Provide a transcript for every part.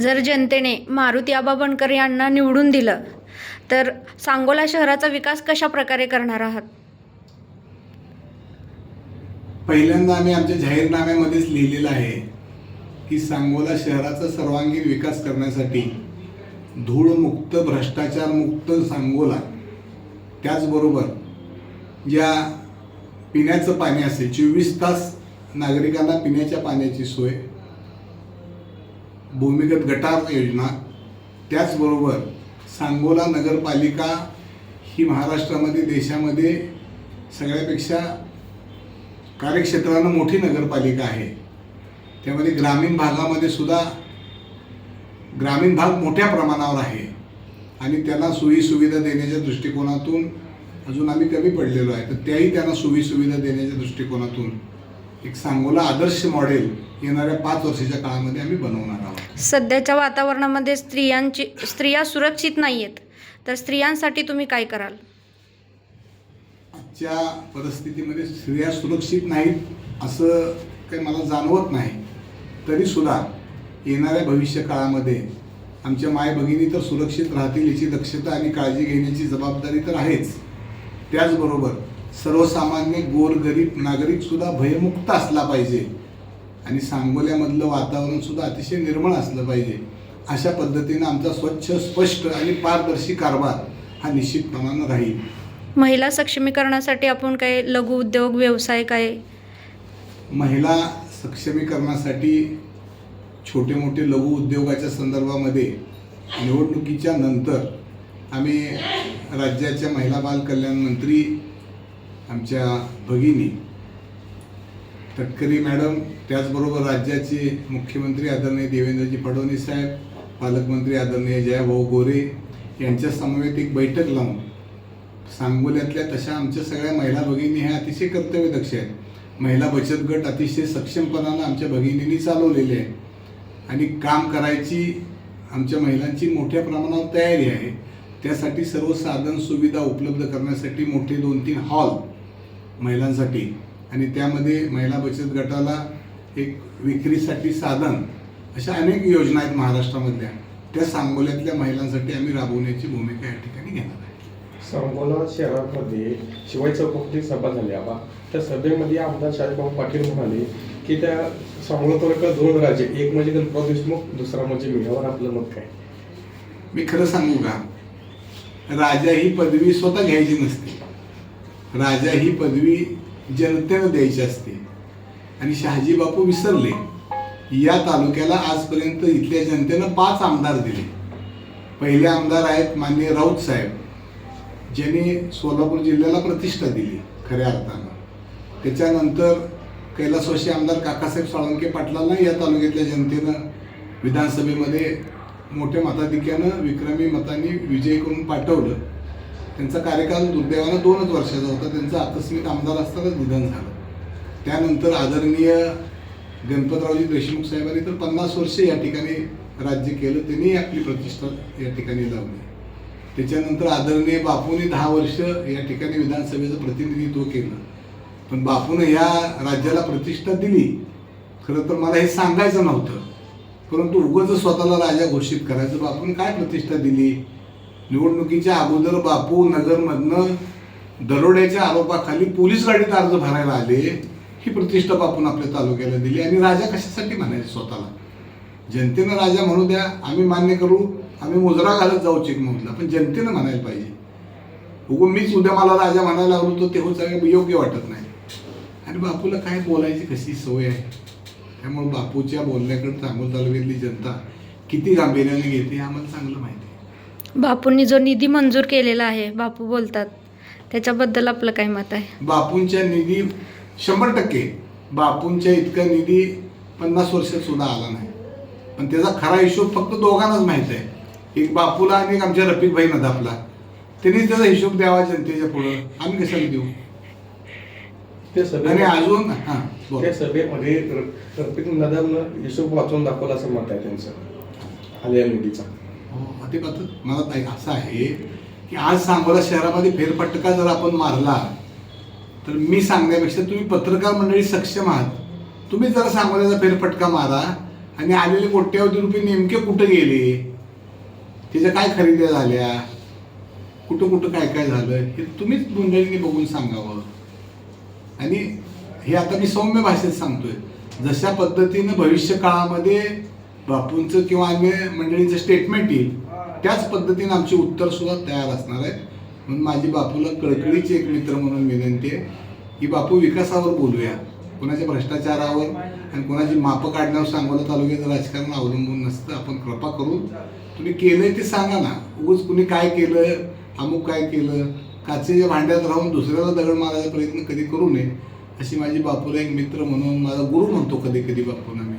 जर जनतेने मारुती आबा बनकर यांना निवडून दिलं तर सांगोला शहराचा विकास कशा प्रकारे करणार आहात? पहिल्यांदा आम्ही आमच्या जाहीरनाम्यामध्येच लिहिलेलं आहे की सांगोला शहराचा सर्वांगीण विकास करण्यासाठी धूळमुक्त भ्रष्टाचारमुक्त सांगोला त्याचबरोबर ज्या पिण्याचं पाणी असेल चोवीस तास नागरिकांना पिण्याच्या पाण्याची सोय भूमिगत गटार योजना. त्याचबरोबर सांगोला नगरपालिका ही महाराष्ट्रामध्ये देशामध्ये सगळ्यापेक्षा कार्यक्षेत्रानं मोठी नगरपालिका आहे. त्यामध्ये ग्रामीण भागामध्ये सुद्धा ग्रामीण भाग मोठ्या प्रमाणावर आहे. आणि त्यांना सोयी सुविधा देण्याच्या दृष्टिकोनातून अजून आम्ही कमी पडलेलो आहे. तर त्याही त्यांना सोयी सुविधा देण्याच्या दृष्टिकोनातून एक सांगोला आदर्श मॉडेल येणाऱ्या पाच वर्षाच्या काळामध्ये आम्ही बनवणार आहोत. सध्याच्या वातावरणामध्ये स्त्रियांची स्त्रिया सुरक्षित नाही आहेत तर स्त्रियांसाठी तुम्ही काय कराल? आजच्या परिस्थितीमध्ये स्त्रिया सुरक्षित नाहीत असं काही मला जाणवत नाही. तरीसुद्धा येणाऱ्या भविष्य काळामध्ये आमच्या माय भगिनी तर सुरक्षित राहतील याची दक्षता आणि काळजी घेण्याची जबाबदारी तर आहेच. त्याचबरोबर सर्वसामान्य गोरगरीब नागरिकसुद्धा भयमुक्त असला पाहिजे. आणि सांगोल्यामधलं वातावरण सुद्धा अतिशय निर्मळ असलं पाहिजे. अशा पद्धतीनं आमचा स्वच्छ स्पष्ट आणि पारदर्शी कारभार हा निश्चितपणानं राहील. महिला सक्षमीकरणासाठी आपण काय लघु उद्योग व्यवसाय काय? महिला सक्षमीकरणासाठी छोटे मोठे लघु उद्योगाच्या संदर्भामध्ये निवडणुकीच्या नंतर आम्ही राज्याच्या महिला बाल कल्याण मंत्री आमच्या भगिनी तटकरी मॅडम त्याचबरोबर राज्याचे मुख्यमंत्री आदरणीय देवेंद्रजी फडणवीस साहेब पालकमंत्री आदरणीय जयाभाऊ गोरे यांच्या समवेत एक बैठक लावून सांगोल्यातल्या तशा आमच्या सगळ्या महिला भगिनी ह्या अतिशय कर्तव्यदक्ष आहेत. महिला बचत गट अतिशय सक्षमपणानं आमच्या भगिनींनी चालवलेले आहे आणि काम करायची आमच्या महिलांची मोठ्या प्रमाणावर तयारी आहे. त्यासाठी सर्व साधन सुविधा उपलब्ध करण्यासाठी मोठे दोन तीन हॉल महिलांसाठी. आणि त्यामध्ये महिला बचत गटाला एक विक्रीसाठी साधन अशा अनेक योजना आहेत महाराष्ट्रामधल्या. त्या सांगोल्यातल्या महिलांसाठी आम्ही राबवण्याची भूमिका या ठिकाणी घेणार आहे. सांगोला शहरामध्ये शिवाय चौकामध्ये सभा झाली. आबा त्या सभेमध्ये आमदार शाहजीभाऊ पाटील म्हणाले की त्या सांगोला तालुक्यात दोन राज्य एक म्हणजे गणपत देशमुख दुसरा म्हणजे मी यावर आपलं मत काय? मी खरं सांगू का? राजा ही पदवी स्वतः घ्यायची नसते. राजा ही पदवी जनतेनं द्यायची असते. आणि शहाजी बापू विसरले. या तालुक्याला आजपर्यंत इथल्या जनतेनं पाच आमदार दिले. पहिले आमदार आहेत माननीय राऊत साहेब ज्यांनी सोलापूर जिल्ह्याला प्रतिष्ठा दिली खऱ्या अर्थानं. त्याच्यानंतर कैलासवाशी आमदार काकासाहेब साळुंके पाटलांना या तालुक्यातल्या जनतेनं विधानसभेमध्ये मोठ्या मताधिक्यानं विक्रमी मतांनी विजय करून पाठवलं. त्यांचा कार्यकाल दुर्दैवानं दोनच वर्षाचा होता. त्यांचं आकस्मिक आमदार असतानाच निधन झालं. त्यानंतर आदरणीय गणपतरावजी देशमुख साहेबांनी तर पन्नास वर्ष या ठिकाणी राज्य केलं. त्यांनी आपली प्रतिष्ठा या ठिकाणी लावली. त्याच्यानंतर आदरणीय बापूने दहा वर्ष या ठिकाणी विधानसभेचं प्रतिनिधित्व केलं. पण बापूनं या राज्याला प्रतिष्ठा दिली. खरं तर मला हे सांगायचं नव्हतं. परंतु उगाच स्वतःला राजा घोषित करायचं. बापूने काय प्रतिष्ठा दिली? निवडणुकीच्या अगोदर बापू नगरमधनं दरोड्याच्या आरोपाखाली पोलीस गाडीत अर्ज भरायला आले. ही प्रतिष्ठा बापून आपल्या तालुक्याला दिली आणि राजा कशासाठी म्हणायचे स्वतःला? जनतेनं राजा म्हणू द्या आम्ही मान्य करू आम्ही मुजरा घालत जाऊ चिकमोहला पण जनतेनं म्हणायला पाहिजे. उगून मीच उद्या मला राजा म्हणायला लागलो तर ते होत योग्य वाटत नाही. आणि बापूला काय बोलायची कशी सवय आहे? त्यामुळे बापूच्या बोलण्याकडे चांगोल तालुक्यातली जनता किती गांभीर्याने घेते हे आम्हाला चांगलं माहिती आहे. बापूंनी जो निधी मंजूर केलेला आहे बापू बोलतात त्याच्याबद्दल आपलं काय मत आहे? बापूंच्या निधी शंभर टक्के बापूंच्या इतका निधी पन्नास वर्षात सुद्धा आला नाही. पण त्याचा खरा हिशोब फक्त दोघांनाच माहीत आहे. एक बापूला आणि एक आमच्या रफिक भाई नदाफला. त्यांनी त्याचा हिशोब द्यावा जनतेच्या पुढं. आम्ही कशाला देऊ? त्या आणि अजून हां त्या सभेमध्ये रफिक नदामनं हिशोब वाचून दाखवला असं मत आहे त्यांचं. आलेल्या निधीचा. हो ते पाहतो मला असं आहे की आज सांगोला शहरामध्ये फेरफटका जर आपण मारला तर मी सांगण्यापेक्षा तुम्ही पत्रकार मंडळी सक्षम आहात. तुम्ही जरा सांगोल्याचा फेरफटका मारा आणि आलेले कोट्यावधी रुपये नेमके कुठं गेले? त्याच्या काय खरेदी झाल्या? कुठं कुठं काय काय झालं? हे तुम्हीच मंडळींनी बघून सांगावं. आणि हे आता मी सौम्य भाषेत सांगतोय. जशा पद्धतीनं भविष्य काळामध्ये बापूंचं किंवा अन्य मंडळींचं स्टेटमेंट येईल त्याच पद्धतीनं आमची उत्तर सुद्धा तयार असणार आहेत. म्हणून माझी बापूला कळकळीची एक मित्र म्हणून विनंती आहे की बापू विकासावर बोलूया. कोणाच्या भ्रष्टाचारावर आणि कोणाची मापं काढण्यावर सांगोला तालुक्याचं राजकारण अवलंबून नसतं. आपण कृपा करून तुम्ही केलंय ते सांगा ना. उगच कुणी काय केलं अमुक काय केलं काचेच्या भांड्यात राहून दुसऱ्याला दगड मारायचा प्रयत्न कधी करू नये. अशी माझी बापूला एक मित्र म्हणून माझा गुरु म्हणतो कधी कधी बापूंना मी.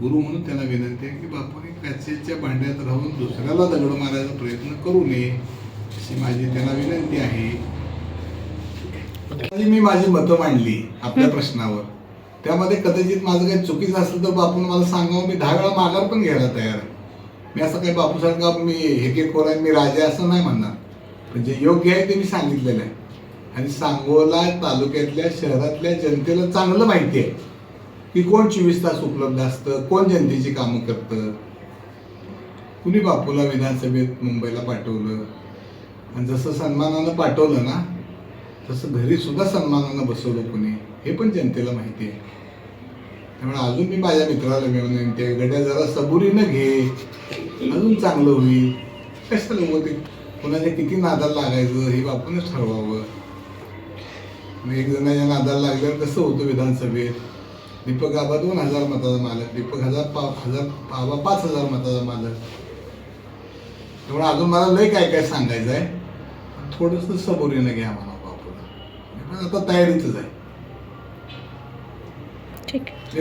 गुरु म्हणून त्यांना विनंती आहे की बापूने काचेच्या भांड्यात राहून दुसऱ्याला दगड मारायचा प्रयत्न करू नये. अशी माझी त्यांना विनंती आहे. मी माझी मतं मांडली आपल्या प्रश्नावर. त्यामध्ये कदाचित माझं काही चुकीचं असेल तर बापून मला सांगावं. मी दहा वेळा माघार पण घ्यायला तयार मी असं काही बापूसारखा मी हे के खोर आहे मी राजा असं नाही म्हणणार. पण जे योग्य आहे ते मी सांगितलेलं आहे. आणि सांगोला तालुक्यातल्या शहरातल्या जनतेला चांगलं माहिती आहे की कोण चोवीस तास उपलब्ध असतं कोण जनतेची कामं करतं. कुणी बापूला विधानसभेत मुंबईला पाठवलं आणि जसं सन्मानानं पाठवलं ना तसं घरी सुद्धा सन्मानानं बसवलं कुणी हे पण जनतेला माहिती आहे. त्यामुळे अजून मी माझ्या मित्राला मी ते गड्या जरा सबुरीनं घे अजून चांगलं होईल. कशाला ते कोणाच्या किती नादाला लागायचं हे आपणच ठरवावं. मग एक जणाच्या नादाला लागल्यावर कसं होतं विधानसभेत? दीपक आबा दोन हजार मताचा मालक दीपक हजार पा हजार आबा पाच हजार मताचा मालक. त्यामुळे अजून मला लय काय काय सांगायचं आहे थोडंसं सबुरीनं घ्या मला बापूला. मी पण आता तयारीतच आहे. ठीक आहे.